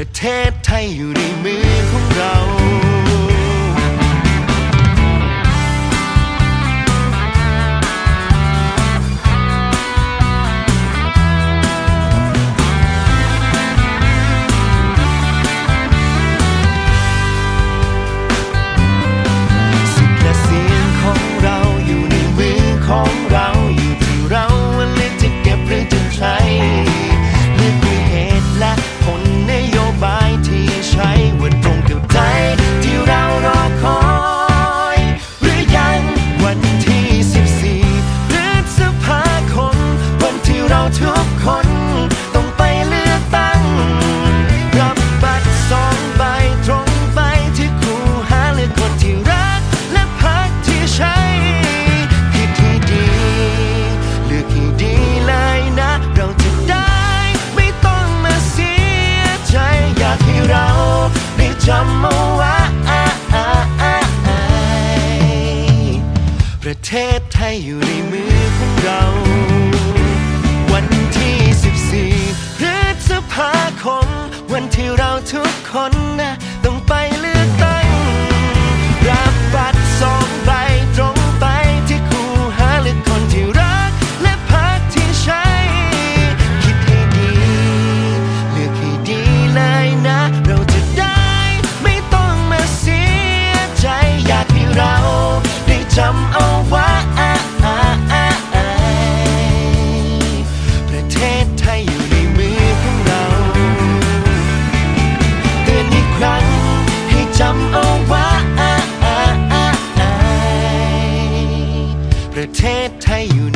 ประเทศไทยอยู่ในมือของเรา ประเทศไทยอยู่ในมือของเรา วันที่ 14พฤษภาคม วันที่เราทุกคน ประเทศไทยอยู่